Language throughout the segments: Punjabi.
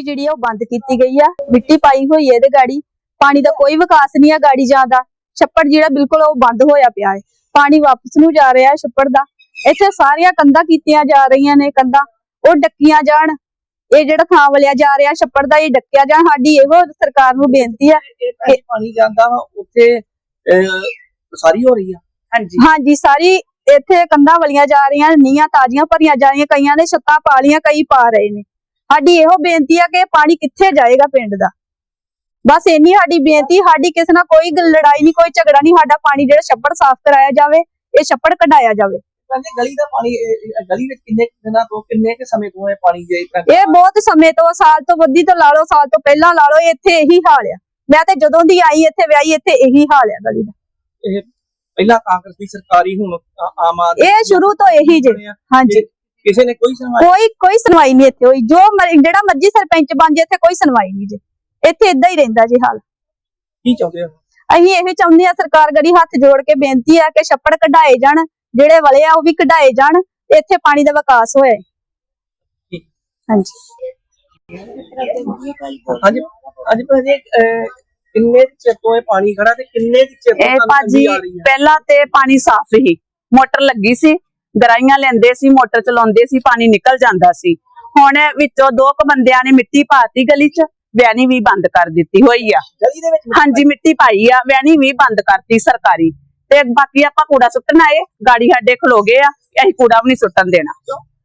ਗਲੀ ਜਿਹੜੀ ਆ ਉਹ ਬੰਦ ਕੀਤੀ ਗਈ ਆ। ਮਿੱਟੀ ਪਾਈ ਹੋਈ ਹੈ ਇਹਦੇ ਗਾੜੀ। ਪਾਣੀ ਦਾ ਕੋਈ ਵਿਕਾਸ ਨਹੀਂ ਆ ਗਾੜੀ ਜਾਂਦਾ ਛੱਪੜ ਜਿਹੜਾ ਬਿਲਕੁਲ ਉਹ ਬੰਦ ਹੋਇਆ ਪਿਆ ਹੈ ਪਾਣੀ ਵਾਪਸ ਨੂੰ ਜਾ ਰਿਹਾ ਹੈ ਛੱਪੜ ਦਾ। ਇੱਥੇ ਸਾਰੀਆਂ ਕੰਧਾਂ ਕੀਤੀਆਂ ਜਾ ਰਹੀਆਂ ਨੇ ਕੰਧਾਂ। ਉਹ ਡੱਕੀਆਂ ਜਾਣ। ਇਹ ਜਿਹੜਾ ਥਾਂ ਵਲਿਆ ਜਾ ਰਿਹਾ ਛੱਪੜ ਦਾ ਇਹ ਡੱਕਿਆ ਜਾਣ। ਸਾਡੀ ਇਹੋ ਸਰਕਾਰ ਨੂੰ ਬੇਨਤੀ ਹੈ ਇਹ ਪਾਣੀ ਜਾਂਦਾ ਉੱਥੇ ਸਾਰੀ ਹੋ ਰਹੀ ਆ। ਹਾਂਜੀ। ਹਾਂਜੀ ਸਾਰੀ ਇੱਥੇ ਕੰਧਾਂ ਵਲੀਆਂ ਜਾ ਰਹੀਆਂ ਨੀਆਂ ਤਾਜ਼ੀਆਂ ਭਰੀਆਂ ਜਾ ਰਹੀਆਂ ਕਈਆਂ ਨੇ ਛੱਤਾਂ ਪਾ ਲੀਆਂ ਕਈ ਪਾ ਰਹੇ ਨੇ। ਸਾਡੀ ਇਹੋ ਬੇਨਤੀ ਆ ਕਿ ਇਹ ਪਾਣੀ ਕਿੱਥੇ ਜਾਏਗਾ ਪਿੰਡ ਦਾ। ਬਸ ਇੰਨੀ ਸਾਡੀ ਬੇਨਤੀ ਸਾਡੀ ਕਿਸੇ ਨਾਲ ਕੋਈ ਲੜਾਈ ਨਹੀਂ ਕੋਈ ਝਗੜਾ ਨਹੀਂ ਸਾਡਾ ਪਾਣੀ ਜਿਹੜਾ ਛੱਪੜ ਸਾਫ਼ ਕਰਾਇਆ ਜਾਵੇ ਇਹ ਛੱਪੜ ਕਢਾਇਆ ਜਾਵੇ। ਕਹਿੰਦੇ ਗਲੀ ਦਾ ਪਾਣੀ ਇਹ- ਇਹ ਗਲੀ ਵਿੱਚ ਕਿੰਨੇ ਕੁ ਦਿਨਾਂ ਤੋਂ ਕਿੰਨੇ ਕੇ ਸਮੇਂ ਤੋਂ ਇਹ ਪਾਣੀ ਜੇ ਇਹ ਬਹੁਤ ਸਮੇਂ ਤੋਂ ਸਾਲ ਤੋਂ ਵੱਧੀ ਤੋਂ ਲਾ ਲਓ ਸਾਲ ਤੋਂ ਪਹਿਲਾਂ ਲਾ ਲਓ ਇੱਥੇ ਇਹੀ ਹਾਲ ਆ। ਮੈਂ ਤੇ ਜਦੋਂ ਦੀ ਆਈ ਇੱਥੇ ਵਿਆਹੀ ਇੱਥੇ ਇਹੀ ਹਾਲ ਆ ਗਲੀ ਦਾ। ਪਹਿਲਾਂ ਕਾਂਗਰਸ ਦੀ ਸਰਕਾਰੀ ਹੁਣ ਆਮ ਆਦਮੀ ਇਹ ਸ਼ੁਰੂ ਤੋਂ ਇਹੀ ਜੇ। ਹਾਂਜੀ। ਕਿਸੇ ਨੇ ਕੋਈ ਸੁਣਵਾਈ? ਕੋਈ ਕੋਈ ਸੁਣਵਾਈ ਨਹੀਂ ਇੱਥੇ ਹੋਈ। ਜੋ ਜਿਹੜਾ ਮਰਜ਼ੀ ਸਰਪੰਚ ਬਣ ਜੇ ਇੱਥੇ ਕੋਈ ਸੁਣਵਾਈ ਨਹੀਂ ਜੇ। ਇੱਥੇ ਇਦਾਂ ਹੀ ਰਹਿੰਦਾ ਜੀ ਹਾਲ। ਕੀ ਚਾਹੁੰਦੇ ਹੋ? ਅਸੀਂ ਇਹ ਚਾਹੁੰਦੇ ਆ ਸਰਕਾਰ ਗੜੀ ਹੱਥ ਜੋੜ ਕੇ ਬੇਨਤੀ ਆ ਕਿ ਛੱਪੜ ਕਢਾਏ ਜਾਣ ਜਿਹੜੇ ਵਲੇ ਆ ਉਹ ਵੀ ਕਢਾਏ ਜਾਣ ਤੇ ਇੱਥੇ ਪਾਣੀ ਦਾ ਵਿਕਾਸ ਹੋਏ। ਹਾਂਜੀ। ਹਾਂਜੀ। ਹਾਂਜੀ ਭਾਜੀ ਅਹ, ਕਿੰਨੇ ਚਿਰ ਤੋਂ ਇਹ ਪਾਣੀ ਖੜਾ ਤੇ ਕਿੰਨੇ ਚਿਰ ਤੋਂ ਇਹ ਤੁਹਾਨੂੰ ਭਾਜੀ ਤੰਗੀ ਆ ਰਹੀ ਹੈ? ਪਹਿਲਾਂ ਤੇ ਪਾਣੀ ਸਾਫ਼ ਹੀ ਮੋਟਰ ਲੱਗੀ ਸੀ। ਗਰਾਈਆਂ ਲੈਂਦੇ ਸੀ ਮੋਟਰ ਚਲਾਉਂਦੇ ਸੀ ਪਾਣੀ ਨਿਕਲ ਜਾਂਦਾ ਸੀ। ਹੁਣ ਵਿੱਚੋਂ ਦੋ ਕੁ ਬੰਦਿਆਂ ਨੇ ਮਿੱਟੀ ਪਾਤੀ ਗਲੀ 'ਚ ਵੈਣੀ ਵੀ ਬੰਦ ਕਰ ਦਿੱਤੀ ਹੋਈ ਆ। ਗਲੀ ਦੇ ਵਿੱਚ ਹਾਂਜੀ ਮਿੱਟੀ ਪਾਈ ਆ ਵੈਣੀ ਵੀ ਬੰਦ ਕਰਤੀ ਸਰਕਾਰੀ। ਤੇ ਬਾਕੀ ਆਪਾਂ ਕੂੜਾ ਸੁੱਟਣ ਆਏ ਗਾੜੀ ਸਾਡੇ ਖਲੋ ਗਏ ਆ ਅਸੀਂ ਕੂੜਾ ਵੀ ਨਹੀਂ ਸੁੱਟਣ ਦੇਣਾ।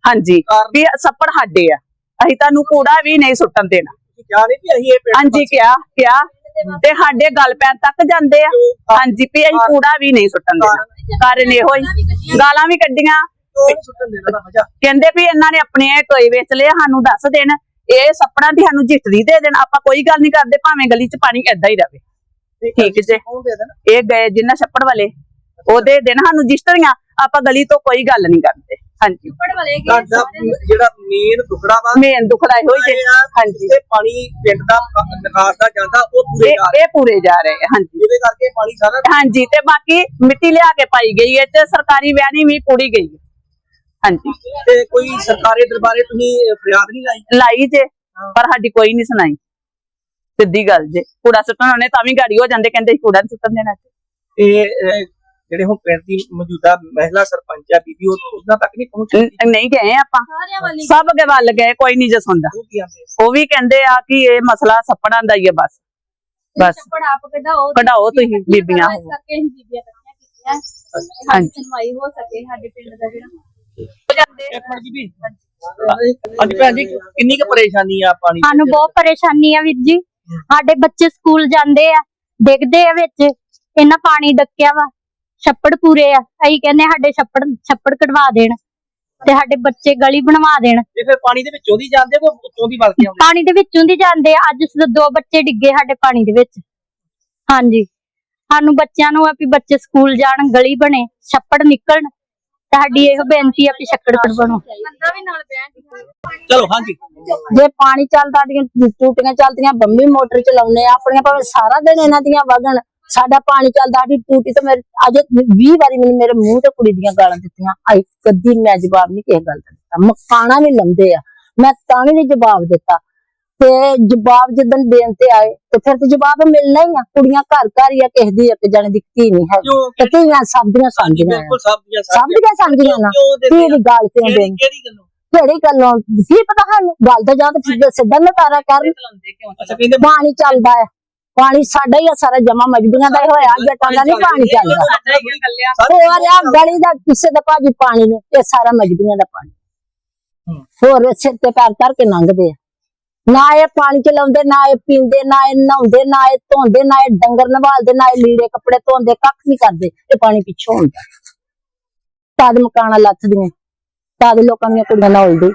ਹਾਂਜੀ ਵੀ ਸੱਪੜ ਸਾਡੇ ਆ। ਅਸੀਂ ਤੁਹਾਨੂੰ ਕੂੜਾ ਵੀ ਨਹੀਂ ਸੁੱਟਣ ਦੇਣਾ। ਹਾਂਜੀ ਕਿਹਾ ਕਿਹਾ। ਤੇ ਸਾਡੇ ਗੱਲ ਪੈਣ ਤੱਕ ਜਾਂਦੇ ਆ। ਹਾਂਜੀ ਵੀ ਅਸੀਂ ਕੂੜਾ ਵੀ ਨਹੀਂ ਸੁੱਟਣ ਦੇਣਾ। ਕਾਰਨ ਇਹੋ ਹੀ ਗਾਲਾਂ ਵੀ ਕੱਢੀਆਂ। ਕਹਿੰਦੇ ਵੀ ਇਹਨਾਂ ਨੇ ਆਪਣੇ ਟੋਏ ਵੇਚ ਲਏ ਸਾਨੂੰ ਦੱਸ ਦੇਣ। ਇਹ ਸੱਪੜਾਂ ਦੀ ਸਾਨੂੰ ਜਿੱਤਦੀ ਦੇ ਦੇਣ। ਆਪਾਂ ਕੋਈ ਗੱਲ ਨਹੀਂ ਕਰਦੇ ਭਾਵੇਂ ਗਲੀ 'ਚ ਪਾਣੀ ਏਦਾਂ ਹੀ ਰਵੇ। ਠੀਕ ਜੇ। ਇਹ ਗਏ ਜਿੰਨਾ ਛੱਪੜ ਵਾਲੇ ਉਹਦੇ ਦੇਣ ਸਾਨੂੰ ਜਿਸਤਰੀਆਂ ਆਪਾਂ ਗਲੀ ਤੋਂ ਕੋਈ ਗੱਲ ਨਹੀਂ ਕਰਦੇ ਹਾਂਜੀ। ਤੁਹਾਡਾ ਜਿਹੜਾ ਮੇਨ ਟੁਕੜਾ ਵਾ ਮੇਨ ਦੁਖੜਾ ਇਹੋ ਹੀ ਜੇ ਹਾਂਜੀ। ਜਿੱਥੇ ਪਾਣੀ ਪਿੰਡ ਦਾ ਪ- ਨਿਕਾਸ ਦਾ ਜਾਂਦਾ ਉਹ ਪੂਰੇ ਜਾ ਇਹ ਇਹ ਪੂਰੇ ਜਾ ਰਹੇ ਆ, ਹਾਂਜੀ। ਜਿਹਦੇ ਕਰਕੇ ਪਾਣੀ ਸਾਰਾ ਹਾਂਜੀ ਤੇ ਬਾਕੀ ਮਿੱਟੀ ਲਿਆ ਕੇ ਪਾਈ ਗਈ ਹੈ ਤੇ ਸਰਕਾਰੀ ਵੈਣੀ ਵੀ ਕੁੜੀ ਗਈ ਹੈ। ਹਾਂਜੀ। ਤੇ ਕੋਈ ਸਰਕਾਰੀ ਦਰਬਾਰੇ ਤੁਸੀਂ ਫਰਿਆਦ ਨਹੀਂ ਲਾਈ? ਲਾਈ ਜੇ ਪਰ ਸਾਡੀ ਕੋਈ ਨਹੀਂ ਸੁਣਾਈ। ਸਿੱਧੀ ਗੱਲ ਜੇ। ਕੂੜਾ ਸੁੱਟਣ ਉਹਨੇ ਤਾਂ ਵੀ ਗਾੜੀ ਹੋ ਜਾਂਦੇ ਕਹਿੰਦੇ ਕੂੜਾ ਨਹੀਂ ਸੁੱਟਣ ਦੇਣਾ। ਅਹ, ਜਿਹੜੇ ਹੁਣ ਪਿੰਡ ਦੀ ਮੌਜੂਦਾ ਮਹਿਲਾ ਸਰਪੰਚ ਆ ਬੀਬੀ ਉਹ ਉਹਨਾਂ ਤੱਕ ਨਹੀਂ ਪਹੁੰਚੀ? ਨਹੀਂ ਗਏ ਆਪਾਂ? ਸਭ ਕੇ ਵੱਲ ਗਏ ਕੋਈ ਨਹੀਂ ਜੇ ਸੁਣਦਾ। ਉਹ ਵੀ ਕਹਿੰਦੇ ਆ ਕਿ ਇਹ ਮਸਲਾ ਸੱਪੜਾਂ ਦਾ ਹੀ ਹੈ ਬਸ। ਬਸ। ਛੱਪੜ ਆਪ ਕਢਾਓ ਕਢਾਓ ਤੁਸੀਂ ਬੀਬੀਆਂ ਹਾਂਜੀ। ਸਾਡੀ ਸੁਣਵਾਈ ਹੋ ਸਕੇ ਸਾਡੇ ਪਿੰਡ ਦਾ ਜਿਹੜਾ। ਇੱਕ ਮਿੰਟ ਬੀਬੀ ਹਾਂਜੀ। ਭੈਣ ਜੀ ਕਿੰਨੀ ਕੁ ਪਰੇਸ਼ਾਨੀ ਆ ਪਾਣੀ ਦੀ? ਸਾਨੂੰ ਬਹੁਤ ਪਰੇਸ਼ਾਨੀ ਆ ਵੀਰ ਜੀ। ਸਾਡੇ ਬੱਚੇ ਸਕੂਲ ਜਾਂਦੇ ਆ ਡਿੱਗਦੇ ਆ ਵਿੱਚ। ਇਹਨਾਂ ਪਾਣੀ ਡੱਕਿਆ ਵਾ। ਛੱਪੜ ਪੂਰੇ ਆ। ਅਸੀਂ ਕਹਿੰਦੇ ਸਾਡੇ ਛੱਪੜ ਛੱਪੜ ਕਢਵਾ ਦੇਣ ਤੇ ਸਾਡੇ ਬੱਚੇ ਗਲੀ ਬਣਵਾ ਦੇਣ। ਤੇ ਫਿਰ ਪਾਣੀ ਦੇ ਵਿੱਚੋਂ ਦੀ ਜਾਂਦੇ ਕੋ ਉੱਤੋਂ ਦੀ ਵਲ ਕੇ ਆਉਂਦੇ? ਪਾਣੀ ਦੇ ਵਿੱਚੋਂ ਦੀ ਜਾਂਦੇ ਆ। ਅੱਜ ਸ- ਦੋ ਬੱਚੇ ਡਿੱਗੇ ਸਾਡੇ ਪਾਣੀ ਦੇ ਵਿੱਚ। ਹਾਂਜੀ। ਸਾਨੂੰ ਬੱਚਿਆਂ ਨੂੰ ਆ ਵੀ ਬੱਚੇ ਸਕੂਲ ਜਾਣ ਗਲੀ ਬਣੇ ਛੱਪੜ ਨਿਕਲਣ। ਤੇ ਸਾਡੀ ਇਹੋ ਬੇਨਤੀ ਆ ਵੀ ਛੱਪੜ ਕਢਵਾਉਣੋ। ਚਲੋ ਹਾਂਜੀ। ਜੇ ਪਾਣੀ ਚੱਲਦਾ ਦੀਆਂ ਟੂਟੀਆਂ ਚੱਲਦੀਆਂ ਬੰਮੀ ਮੋਟਰ ਚਲਾਉਨੇ ਆ ਆਪਣੀਆਂ ਭਾਵੇਂ ਸਾਰਾ ਦਿਨ ਇਹਨਾਂ ਦੀਆਂ ਵਗਣ ਸਾਡਾ ਪਾਣੀ ਚੱਲਦਾ ਸਾਡੀ ਟੂਟੀ ਤੇ ਮੇਰੇ ਅਜੇ 20 ਵਾਰੀ ਮੈਨੂੰ ਮੇਰੇ ਮੂੰਹ ਤੇ ਕੁੜੀ ਦੀਆਂ ਗਾਲਾਂ ਦਿੱਤੀਆਂ। ਆਈ ਕਦੀ ਮੈਂ ਜਵਾਬ ਨਹੀਂ ਕਿਸੇ ਗੱਲ ਦਾ ਦਿੱਤਾ। ਮਕਾਨਾ ਵੀ ਲੰਦੇ ਆ। ਮੈਂ ਤਾਂ ਵੀ ਨਹੀਂ ਜਵਾਬ ਦਿੱਤਾ। ਤੇ ਜਵਾਬ ਜਦੋਂ ਦੇਣ ਤੇ ਆਏ ਤੇ ਫਿਰ ਤੇ ਜਵਾਬ ਮਿਲਣਾ ਹੀ ਆ। ਕੁੜੀਆਂ ਘਰ ਘਰ ਹੀ ਆ ਕਿਸੇ ਦੀ ਇੱਕ ਜਣੇ ਦੀ ਧੀ ਨਹੀਂ ਹੈ ਤੇ ਧੀਆਂ ਸਭ ਦੀਆਂ ਸਮਝੀਆਂ ਆ। ਬਿਲਕੁਲ ਸਭ ਦੀਆਂ ਸਮਝੀਆਂ ਨਾ। ਧੀ ਦੀ ਗੱਲ ਕਿਉਂ ਦੇਣ? ਕਿਹੜੀ ਗੱਲੋਂ? ਕਿਹੜੀ ਗੱਲੋਂ? ਕੀ ਪਤਾ ਸਾਨੂੰ? ਗੱਲ ਤਾਂ ਜਾਂ ਤਾਂ ਸਿੱਧਾ ਨਤਾਰਾ ਕਰਨ। ਪਾਣੀ ਚੱਲਦਾ ਹੈ ਪਾਣੀ ਸਾਡਾ ਹੀ ਆ ਸਾਰਾ ਜਮਾ ਮਜਬੀਆਂ ਦਾ ਹੀ ਹੋਇਆ ਜੱਟਾਂ ਦਾ ਨਹੀਂ ਪਾਣੀ ਚੱਲਦਾ। ਹੋਰ ਆ ਗਲੀ ਦਾ ਕਿਸੇ ਦਾ ਭਾਜੀ ਪਾਣੀ ਨਹੀਂ ਇਹ ਸਾਰਾ ਮਜਬੀਆਂ ਦਾ ਪਾਣੀ। ਹੋਰ ਸਿਰ ਤੇ ਪੈਰ ਕਰਕੇ ਲੰਘਦੇ ਆ। ਨਾ ਇਹ ਪਾਣੀ ਚਲਾਉਂਦੇ ਨਾ ਇਹ ਪੀਂਦੇ ਨਾ ਇਹ ਨਹਾਉਂਦੇ ਨਾ ਇਹ ਧੋਂਦੇ ਨਾ ਇਹ ਡੰਗਰ ਨਵਾਲਦੇ ਨਾ ਇਹ ਲੀੜੇ ਕੱਪੜੇ ਧੋਂਦੇ ਕੱਖ ਨਹੀਂ ਕਰਦੇ। ਇਹ ਪਾਣੀ ਪਿੱਛੋਂ ਹੁੰਦਾ ਤਦ ਮਕਾਨਾਂ ਲੱਥਦੀਆਂ। ਤਦ ਲੋਕਾਂ ਦੀਆਂ ਕੁੜੀਆਂ ਨੌਲਦੀ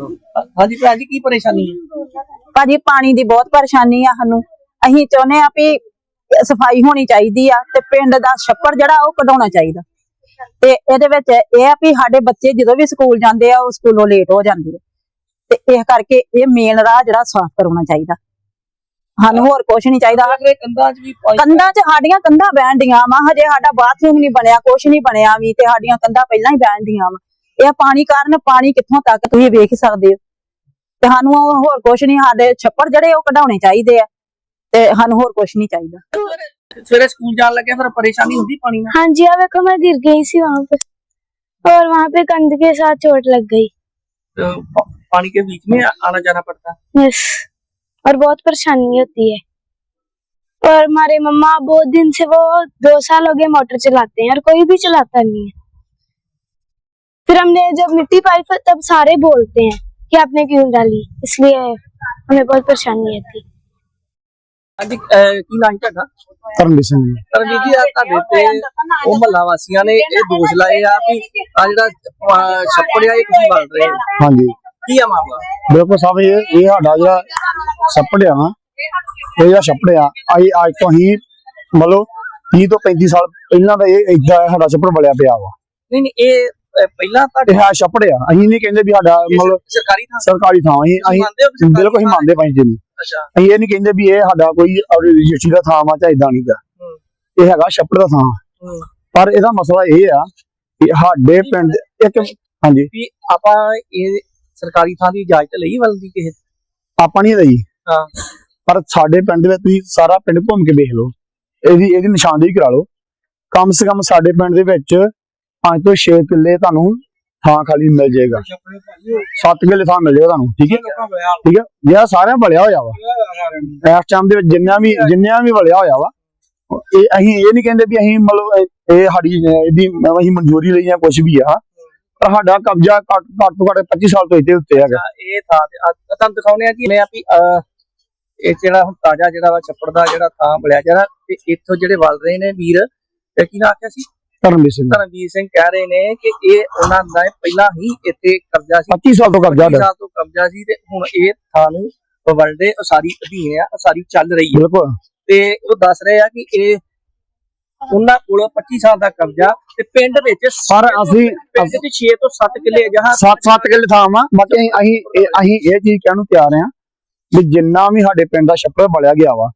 ਹਾਂਜੀ ਭੈਣ ਜੀ ਕੀ ਪਰੇਸ਼ਾਨੀ ਹੈ? ਭਾਜੀ ਪਾਣੀ ਦੀ ਬਹੁਤ ਪਰੇਸ਼ਾਨੀ ਆ ਸਾਨੂੰ। ਅਸੀਂ ਚਾਹੁੰਦੇ ਆ ਵੀ ਸਫ਼ਾਈ ਹੋਣੀ ਚਾਹੀਦੀ ਆ ਤੇ ਪਿੰਡ ਦਾ ਛੱਪੜ ਜਿਹੜਾ ਉਹ ਕਢਾਉਣਾ ਚਾਹੀਦਾ। ਤੇ ਇਹਦੇ ਵਿੱਚ ਇਹ ਆ ਵੀ ਸਾਡੇ ਬੱਚੇ ਜਦੋਂ ਵੀ ਸਕੂਲ ਜਾਂਦੇ ਆ ਉਹ ਸਕੂਲੋਂ ਲੇਟ ਹੋ ਜਾਂਦੇ ਆ। ਤੇ ਇਸ ਕਰਕੇ ਇਹ ਮੇਨ ਰਾਹ ਜਿਹੜਾ ਸਾਫ਼ ਕਰਾਉਣਾ ਚਾਹੀਦਾ। ਸਾਨੂੰ ਹੋਰ ਕੁਝ ਨਹੀਂ ਚਾਹੀਦਾ। ਕੰਧਾਂ 'ਚ ਵੀ ਪਾਣੀ ਕੰਧਾਂ 'ਚ ਸਾਡੀਆਂ ਕੰਧਾਂ ਬਹਿਣ ਡੀਆਂ ਵਾ ਹਜੇ ਸਾਡਾ ਬਾਥਰੂਮ ਨਹੀਂ ਬਣਿਆ ਕੁਝ ਨਹੀਂ ਬਣਿਆ ਵੀ ਤੇ ਸਾਡੀਆਂ ਕੰਧਾਂ ਪਹਿਲਾਂ ਹੀ ਬਹਿਣ ਡੀਆਂ ਵਾ। ਇਹ ਪਾਣੀ ਕਾਰਨ ਪਾਣੀ ਕਿੱਥੋਂ ਤੱਕ ਤੁਸੀਂ ਵੇਖ ਹੀ ਸਕਦੇ ਹੋ ਤੇ ਸਾਨੂੰ ਹੋਰ ਕੁਝ ਨਹੀਂ ਸਾਡੇ ਛੱਪੜ ਜਿਹੜੇ ਉਹ ਕਢਾਉਣੇ ਚਾਹੀਦੇ ਆ ਤੇ ਸਾਨੂੰ ਹੋਰ ਕੁਝ ਨਹੀਂ ਚਾਹੀਦਾ ਸਵੇਰੇ ਸਕੂਲ ਜਾਣ ਲੱਗਿਆ ਫਿਰ परेशानी होती पानी में हाँ जी हाँ देखो मैं गिर गई थी वहां पे और वहां पे कंध के साथ चोट लग गई तो प- पानी के बीच में आना जाना पड़ता है यस और बहुत परेशानी होती है और हमारे मम्मा बहुत दिन से वो दो साल हो गए मोटर चलाते हैं और कोई भी चलाता नहीं है फिर हमने जब मिट्टी पाई फिर तब सारे बोलते हैं कि आपने क्यों डाली इसलिए हमें बहुत परेशानी आती ਹਾਂਜੀ ਅਹ, ਕੀ ਨਾਂ ਹੈ ਤੁਹਾਡਾ ਧਰਮਵੀਰ ਸਿੰਘ ਜੀ ਤਰਨਜੀਤ ਜੀ ਆ ਤੁਹਾਡੇ ਤੇ ਉਹ ਮਹੱਲਾ ਵਾਸੀਆਂ ਨੇ ਇਹ ਦੋਸ਼ ਲਾਏ ਆ ਵੀ ਆ ਜਿਹੜਾ ਅਹ, ਛੱਪੜ ਆ ਇਹ ਤੁਸੀਂ ਵਲ ਰਹੇ ਹੋ ਹਾਂਜੀ ਕੀ ਆ ਮਾਮਲਾ ਬਿਲਕੁਲ ਸਾਹਿਬ ਇਹ ਇਹ ਸਾਡਾ ਜਿਹੜਾ ਛੱਪੜ ਆ ਨਾ ਇਹ ਜਿਹੜਾ ਛੱਪੜ ਆ ਅਸੀਂ ਅੱਜ ਤੋਂ ਹੀ ਮਤਲਬ 30 ਤੋਂ 35 ਸਾਲ ਪਹਿਲਾਂ ਦਾ ਇਹ ਏਦਾਂ ਸਾਡਾ ਛੱਪੜ ਬਲਿਆ ਪਿਆ ਵਾ ਨਹੀਂ ਨਹੀਂ ਇਹ ਅਹ, ਪਹਿਲਾਂ ਤੁਹਾਡੇ ਹੈ ਛੱਪੜ ਆ। ਅਸੀਂ ਨਹੀਂ ਕਹਿੰਦੇ ਵੀ ਸਾਡਾ ਮਤਲਬ ਸਰਕਾਰੀ ਥਾਂ ਸਰਕਾਰੀ ਥਾਂ। ਅਸੀਂ ਅਸੀਂ ਬਿਲਕੁਲ ਹੀ ਥਾਂ ਮੰਨਦੇ ਪੰਜ ਜੀ ਅੱਛਾ। ਅਸੀਂ ਇਹ ਨਹੀਂ ਕਹਿੰਦੇ ਵੀ ਇਹ ਸਾਡਾ ਕੋਈ ਰਜਿਸਟਰੀ ਦਾ ਥਾਂ ਵਾ ਚਾਹੇ ਇਦਾਂ ਨਹੀਂ ਹੂੰ। ਇਹ ਹੈਗਾ ਛੱਪੜ ਦਾ ਥਾਂ। ਪਰ ਇਹਦਾ ਮਸਲਾ ਇਹ ਆ ਕਿ ਸਾਡੇ ਪਿੰਡ ਦੇ ਇੱਕ ਹਾਂਜੀ। ਵੀ ਆਪਾਂ ਇਹ ਸਰਕਾਰੀ ਥਾਂ ਦੀ ਇਜਾਜ਼ਤ ਲਈ ਵਲਦੀ ਕਿਸੇ ਆਪਾਂ ਨਹੀਂ ਲਈ। ਹਾਂ। ਪਰ ਸਾਡੇ ਪਿੰਡ ਦੇ ਵਿੱਚ ਤੁਸੀਂ ਸਾਰਾ ਪਿੰਡ ਘੁੰਮ ਕੇ ਦੇਖ ਲਓ। ਇਹਦੀ ਇਹਦੀ ਨਿਸ਼ਾਨਦੇਹੀ ਕਰਾ ਲਓ। ਕਮ ਸੇ ਕਮ ਸਾਡੇ ਪਿੰਡ ਦੇ ਵਿੱਚ 5 ਤੋਂ 6 ਕਿੱਲੇ ਤੁਹਾਨੂੰ ਥਾਂ ਖਾਲੀ ਮਿਲ ਜਾਏਗਾ। 7 ਕਿੱਲੇ ਥਾਂ ਮਿਲ ਜਾਏਗਾ ਤੁਹਾਨੂੰ, ਠੀਕ ਹੈ? ਠੀਕ ਹੈ? ਜਿਹੜਾ ਸਾਰਿਆਂ ਬਲਿਆ ਹੋਇਆ ਵਾ, ਇਸ ਟਾਈਮ ਦੇ ਵਿੱਚ ਜਿੰਨਾ ਵੀ ਜਿੰਨਿਆਂ ਵੀ ਬਲਿਆ ਹੋਇਆ ਵਾ, ਇਹ ਅਸੀਂ ਇਹ ਨਹੀਂ ਕਹਿੰਦੇ ਵੀ ਅਸੀਂ ਮਤਲਬ ਇਹ- ਸਾਡੀ, ਇਹਦੀ ਅਸੀਂ ਮਨਜ਼ੂਰੀ ਲਈ ਜਾਂ ਕੁਝ ਵੀ ਆ ਸਾਡਾ ਕਬਜ਼ਾ ਘੱਟ ਘੱਟ ਤੋਂ ਘੱਟ 25 ਸਾਲ ਤੋਂ ਇੱਥੇ ਉੱਤੇ ਹੈਗਾ। ਇਹ ਥਾਂ ਤੁਹਾਨੂੰ ਦਿਖਾਉਣੇ ਆ ਜੀ ਮੈਂ ਆ ਇਹ ਜਿਹੜਾ ਹੁਣ ਤਾਜ਼ਾ ਜਿਹੜਾ ਵਾ ਛੱਪੜ ਦਾ ਜਿਹੜਾ ਥਾਂ ਬਲਿਆ ਜਿਹੜਾ ਤੇ ਇੱਥੋਂ ਜਿਹੜੇ ਵਲ ਰਹੇ ਨੇ ਵੀਰ, ਇਹ ਕੀ ਨਾ ਆਖਿਆ ਸੀ? ਧਰਮਵੀਰ ਸਿੰਘ। ਧਰਮਵੀਰ ਸਿੰਘ ਕਹਿ ਰਹੇ ਨੇ ਕਿ ਇਹ ਉਹਨਾਂ ਦਾ ਪਹਿਲਾਂ ਹੀ ਇੱਥੇ ਕਬਜ਼ਾ ਸੀ। 25 ਸਾਲ ਤੋਂ ਕਬਜ਼ਾ 25 ਸਾਡਾ ਸਾਲ ਤੋਂ ਕਬਜ਼ਾ ਸੀ ਤੇ ਹੁਣ ਇਹ ਥਾਂ ਨੂੰ ਵਲਡੇ ਉਸਾਰੀ ਅਧੀਨ ਆ ਉਸਾਰੀ ਚੱਲ ਰਹੀ ਹੈ ਬਿਲਕੁਲ। ਤੇ ਉਹ ਦੱਸ ਰਹੇ ਆ ਕਿ ਇਹ ਉਹਨਾਂ ਕੋਲ 25 ਸਾਲ ਦਾ ਕਬਜ਼ਾ ਤੇ ਪਿੰਡ ਵਿੱਚ ਪਰ ਅਸੀਂ ਪਿੰਡ ਵਿੱਚ 6 ਤੋਂ 7 ਕਿੱਲੇ ਜਹਾਂ ਕਿੱਲੇ ਥਾਂ ਵਾ। ਬਾਕੀ ਅਸੀਂ ਇਹ- ਅਸੀਂ ਇਹ ਚੀਜ਼ ਕਹਿਣ ਨੂੰ ਤਿਆਰ ਆ ਵੀ ਜਿੰਨਾ ਵੀ ਸਾਡੇ ਪਿੰਡ ਦਾ ਛੱਪੜ ਬਲਿਆ ਗਿਆ ਵਾ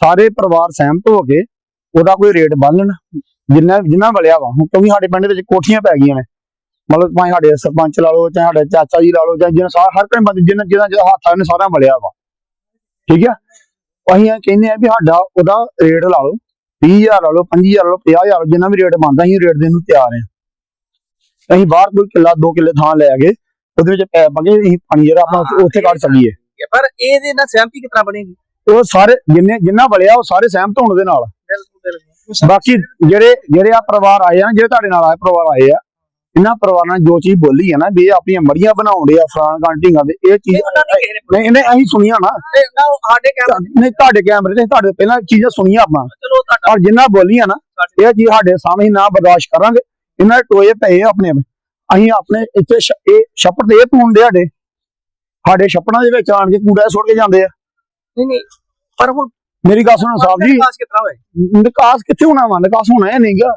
ਸਾਰੇ ਪਰਿਵਾਰ ਸਹਿਮਤ ਹੋ ਕੇ ਉਹਦਾ ਕੋਈ ਰੇਟ ਬੰਨਣ ਜਿੰਨਾ ਜਿੰਨਾ ਬਲਿਆ ਵਾ ਹੁਣ ਕਿਉਂਕਿ ਸਾਡੇ ਪਿੰਡ ਵਿੱਚ ਕੋਠੀਆਂ ਪੈ ਗਈਆਂ ਨੇ। ਮਤਲਬ ਭਾਵੇਂ ਸਾਡੇ ਸਰਪੰਚ ਲਾ ਲਓ ਚਾਹੇ ਸਾਡੇ ਚਾਚਾ ਜੀ ਲਾ ਲਓ ਚਾਹੇ ਜਿਹਨਾਂ ਸਾਰਾ ਹਰ ਕੋਈ ਬੰਦੇ ਜਿਹਨਾਂ ਜਿਹਦਾ ਹੱਥ ਆ ਉਹਨੇ ਸਾਰਾ ਬਲਿਆ ਵਾ। ਠੀਕ ਆ? ਅਸੀਂ ਇਹ ਕਹਿੰਦੇ ਆ ਵੀ ਸਾਡਾ ਉਹਦਾ ਰੇਟ ਲਾ ਲਓ 20000 ਲਾ ਲਓ 25000 ਲਾ ਲਓ 50000 ਜਿੰਨਾ ਵੀ ਰੇਟ ਬਣਦਾ ਅਸੀਂ ਰੇਟ ਦੇਣ ਨੂੰ ਤਿਆਰ ਆ। ਅਸੀਂ ਬਾਹਰ ਕੋਈ ਕਿੱਲਾ ਦੋ ਕਿੱਲੇ ਥਾਂ ਲੈ ਕੇ ਉਹਦੇ ਵਿੱਚ ਪੈ ਪਾਂਗੇ ਅਸੀਂ ਪਾਣੀ ਜਿਹੜਾ ਆਪਣਾ ਉੱਥੇ- ਕੱਢ ਸਕੀਏ। ਪਰ ਇਹਦੇ ਨਾਲ ਸਹਿਮਤੀ ਕਿਤਨਾ ਬਣੇਗੀ? ਉਹ ਸਾਰੇ ਜਿੰਨੇ ਜਿੰਨਾ ਬਲਿਆ ਉਹ ਸਾਰੇ ਸਹਿਮਤ ਹੋਣ ਦੇ ਨਾਲ। ਬਾਕੀ ਜਿਹੜੇ ਜਿਹੜੇ ਆ ਪਰਿਵਾਰ ਆਏ ਆ ਜਿਹੜੇ ਤੁਹਾਡੇ ਨਾਲ ਆਏ ਪਰਿਵਾਰ ਆਏ ਆ ਇਹਨਾਂ ਪਰਿਵਾਰਾਂ ਨੇ ਜੋ ਚੀਜ਼ ਬੋਲੀ ਆ ਨਾ ਵੀ ਇਹ ਆਪਣੀਆਂ ਮੜੀਆਂ ਬਣਾਉਂਦੇ ਆ ਫਰਾਂ ਕਾਂਟੀਆਂ ਦੇ ਇਹ ਚੀਜ਼ ਨਹੀਂ ਇਹਨੇ ਅਸੀਂ ਸੁਣੀਆਂ ਨਾ। ਸਾਡੇ ਕੈਮਰੇ ਨਹੀਂ ਤੁਹਾਡੇ ਕੈਮਰੇ ਤੇ ਤੁਹਾਡੇ ਪਹਿਲਾਂ ਚੀਜ਼ਾਂ ਸੁਣੀਆਂ ਆਪਾਂ। ਔਰ ਜਿੰਨਾ ਬੋਲੀਆਂ ਨਾ ਇਹ ਚੀਜ਼ ਸਾਡੇ ਸਾਹਮਣੇ ਹੀ ਨਾ ਬਰਦਾਸ਼ਤ ਕਰਾਂਗੇ। ਇਹਨਾਂ ਦੇ ਟੋਏ ਪਏ ਆਪਣੇ ਅਸੀਂ ਆਪਣੇ ਇੱਥੇ ਇਹ ਛੱਪੜ ਤੇ ਇਹ ਪੂੰਦੇ ਸਾਡੇ। ਸਾਡੇ ਛੱਪੜਾਂ ਦੇ ਵਿੱਚ ਆਣ ਕੇ ਕੂੜਾ ਸੁੱਟ ਕੇ ਜਾਂਦੇ ਆ। ਨਹੀਂ ਨਹੀਂ ਪਰ ਹੁਣ ਮੇਰੀ ਗੱਲ ਸੁਣੋ ਸਾਹਿਬ ਜੀ। ਵਿਕਾਸ ਕਿਤਨਾ ਹੋਏ ਨਿਕਾਸ ਕਿੱਥੇ ਹੋਣਾ ਵਾ? ਨਿਕਾਸ ਹੋਣਾ ਹੈ ਨਹੀਂਗਾ।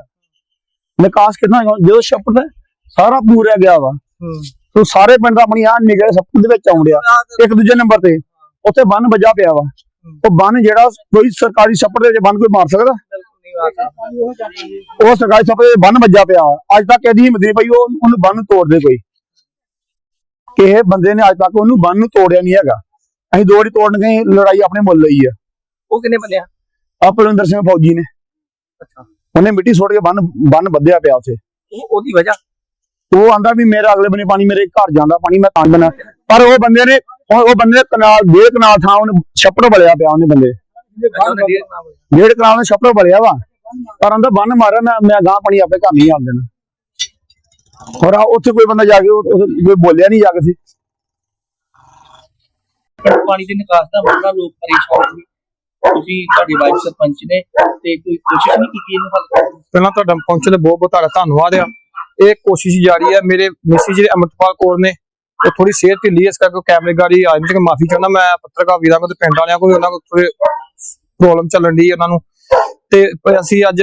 ਨਿਕਾਸ ਕਿੱਥਾਂ ਹੋਣਾ? ਜਦੋਂ ਛੱਪੜ ਦਾ ਸਾਰਾ ਪੂਰਿਆ ਗਿਆ ਵਾ। ਤੋ ਸਾਰੇ ਪਿੰਡ ਦਾ ਆਪਣੀ ਆ ਨਿਗਲੇ ਛੱਪੜ ਦੇ ਵਿੱਚ ਆਉਂਦਿਆ। ਇੱਕ ਦੂਜੇ ਨੰਬਰ ਤੇ। ਉੱਥੇ ਬੰਨ ਵੱਜਾ ਪਿਆ ਵਾ। ਉਹ ਬੰਨ ਜਿਹੜਾ ਕੋਈ ਸਰਕਾਰੀ ਛੱਪੜ ਦੇ ਵਿੱਚ ਬੰਨ ਕੋਈ ਮਾਰ ਸਕਦਾ? ਉਹ ਸਰਕਾਰੀ ਛੱਪੜ ਦੇ ਬੰਨ ਵੱਜਾ ਪਿਆ ਅੱਜ ਤੱਕ ਇਹਦੀ ਹਿੰਮਤ ਨਹੀਂ ਪਈ ਉਹ ਉਹਨੂੰ ਬੰਨ ਤੋੜ ਦੇ ਕੋਈ। ਕਿਸੇ ਬੰਦੇ ਨੇ ਅੱਜ ਤੱਕ ਉਹਨੂੰ ਬੰਨ ਨੂੰ ਤੋੜਿਆ ਨਹੀਂ ਹੈਗਾ। ਅਸੀਂ ਦੋ ਵਾਰੀ ਤੋੜਨ ਗਏ ਲੜਾਈ ਆਪਣੇ ਮੁੱਲ ਲਈ ਆ। ਉਹ ਕਿੰਨੇ ਬੰਦੇ ਆ? ਆ ਪਰਵਿੰਦਰ ਸਿੰਘ ਫੌਜੀ ਨੇ। ਅੱਛਾ। ਉਹਨੇ ਮਿੱਟੀ ਸੁੱਟ ਕੇ ਬੰਨ ਬੰਨ ਬੱਧਿਆ ਪਿਆ ਉੱਥੇ। ਉਹ ਉਹਦੀ ਵਜ੍ਹਾ? ਉਹ ਆਂਦਾ ਵੀ ਮੇਰਾ ਅਗਲੇ ਬੰਨੇ ਪਾਣੀ ਮੇਰੇ ਘਰ ਜਾਂਦਾ ਪਾਣੀ ਮੈਂ ਤਾਂ ਬਣਾ ਪਰ ਉਹ ਬੰਦੇ ਨੇ ਉਹ ਬੰਦੇ ਨੇ ਕਨਾਲ ਡੇਢ ਕਨਾਲ ਥਾਂ ਉਹਨੇ ਛੱਪੜ ਬਲਿਆ ਪਿਆ ਉਹਨੇ ਬੰਦੇ। ਡੇਢ ਕਨਾਲ ਨੇ ਛੱਪੜ ਬਲਿਆ ਵਾ। ਪਰ ਆਂਦਾ ਬੰਨ ਮਾਰਿਆ ਮੈਂ ਮੈਂ ਗਾਂ ਪਾਣੀ ਆਪੇ ਘਰ ਨਹੀਂ ਆਉਣ ਦੇਣਾ ਹੋਰ ਆ ਉੱਥੇ ਕੋਈ ਬੰਦਾ ਜਾ ਕੇ ਕੋਈ ਬੋਲਿਆ ਨਹੀਂ ਜਾ ਕੇ ਸੀ। ਪਾਣੀ ਦੇ ਨਿਕਾਸ ਦਾ ਮਸਲਾ ਲੋਕ ਪਰੇਸ਼ਾਨ ਨੇ। ਤੁਸੀਂ ਤੁਹਾਡੀ ਵਾਈਸ ਸਰਪੰਚ ਨੇ ਤੇ ਕੋਈ ਕੋਸ਼ਿਸ਼ ਨਹੀਂ ਕੀਤੀ ਇਹਨੂੰ ਹੱਲ ਕਰਨ ਦੀ? ਪਹਿਲਾਂ ਤੁਹਾਡਾ ਪਹੁੰਚਣ ਲਈ ਬਹੁਤ ਬਹੁਤ ਤੁਹਾਡਾ ਧੰਨਵਾਦ ਆ। ਇਹ ਕੋਸ਼ਿਸ਼ ਜਾਰੀ ਹੈ ਮੇਰੇ ਮਿਸਿਸ ਜਿਹੜੇ ਅਮਰਪਾਲ ਕੌਰ ਨੇ ਉਹ ਥੋੜੀ ਸਿਹਤ ਢਿੱਲੀ ਇਸ ਕਰਕੇ ਕੈਮਰੇ ਗਾੜੀ ਆ ਜਾਂਦੇ ਕਿ ਮਾਫੀ ਚਾਹੁੰਦਾ। ਮੈਂ ਪੱਤਰਕਾਰ ਵੀਰਾਂ ਕੋਲ ਤੇ ਪਿੰਡ ਵਾਲਿਆਂ ਕੋਲ ਉਹਨਾਂ ਕੋਲ ਥੋੜੇ ਪ੍ਰੋਬਲਮ ਚੱਲਣ ਦੀ ਉਹਨਾਂ ਨੂੰ। ਤੇ ਅਸੀਂ ਅੱਜ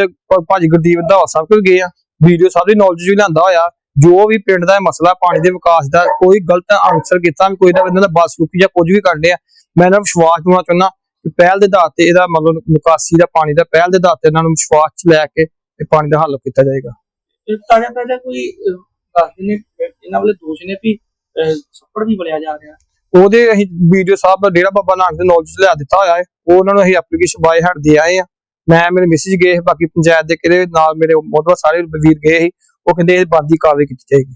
ਭਾਜੀ ਗੁਰਦੀਪ ਦਾ ਸਾਹਿਬ ਕੋਲ ਗਏ ਆ। ਵੀਡੀਓ ਸਭ ਦੀ ਨੌਲੇਜ ਵੀ ਲਿਆਂਦਾ ਹੋਇਆ। ਜੋ ਵੀ ਪਿੰਡ ਦਾ ਮਸਲਾ, ਪਾਣੀ ਦੇ ਵਿਕਾਸ ਦਾ ਕੋਈ ਗਲਤ ਆਨਸਰ ਕੀਤਾ ਵੀ ਕੋਈ ਨਾ ਇਹਨਾਂ ਦਾ ਬਸਲੂਕੀ ਜਾਂ ਕੁਝ ਵੀ ਕਰਦੇ ਆ ਮੈਂ ਇਹਨਾਂ ਨੂੰ ਵਿਸ਼ਵਾਸ ਦਿਵਾਉਣਾ ਚਾਹੁੰਦਾ। ਪਹਿਲ ਦੇ ਆਧਾਰ ਤੇ ਇਹਦਾ ਮਤਲਬ ਨਿਕਾਸੀ ਦਾ ਪਾਣੀ ਦਾ ਪਹਿਲ ਦੇ ਆਧਾਰ ਤੇ ਇਹਨਾਂ ਨੂੰ ਵਿਸ਼ਵਾਸ ਚ ਲੈ ਕੇ ਇਹ ਪਾਣੀ ਦਾ ਹੱਲ ਕੀਤਾ ਜਾਏਗਾ। ਤੇ ਤਾਜ਼ਾ ਤਾਜ਼ਾ ਕੋਈ ਅਹ, ਦੱਸਦੇ ਨੇ ਇਹਨਾਂ ਵਾਲੇ ਦੋਸ਼ ਨੇ ਵੀ ਅਹ, ਛੱਪੜ ਵੀ ਬਲਿਆ ਜਾ ਰਿਹਾ। ਉਹਦੇ ਅਸੀਂ ਵੀਡੀਓ ਸਾਹਿਬ ਡੇਰਾ ਬਾਬਾ ਨਾਨਕ ਦੇ ਨੌਲੇਜ ਲਿਆ ਦਿੱਤਾ ਹੋਇਆ ਹੈ। ਉਹ ਉਹਨਾਂ ਨੂੰ ਅਸੀਂ ਐਪਲੀਕੇਸ਼ਨ ਬਾਏ ਹੈਂਡ ਦੇ ਆਏ ਆ ਮੈਂ ਮੇਰੇ ਮਿਸਿਸ ਗਏ ਬਾਕੀ ਪੰਚਾਇਤ ਦੇ ਕਿਹੜੇ ਨਾਲ ਮੇਰੇ ਮੋਦਵਾ ਸਾਰੇ ਵੀਰ ਗਏ ਸੀ। ਉਹ ਕਹਿੰਦੇ ਇਹ ਬੰਦੀ ਕਾਰਵਾਈ ਕੀਤੀ ਜਾਏਗੀ।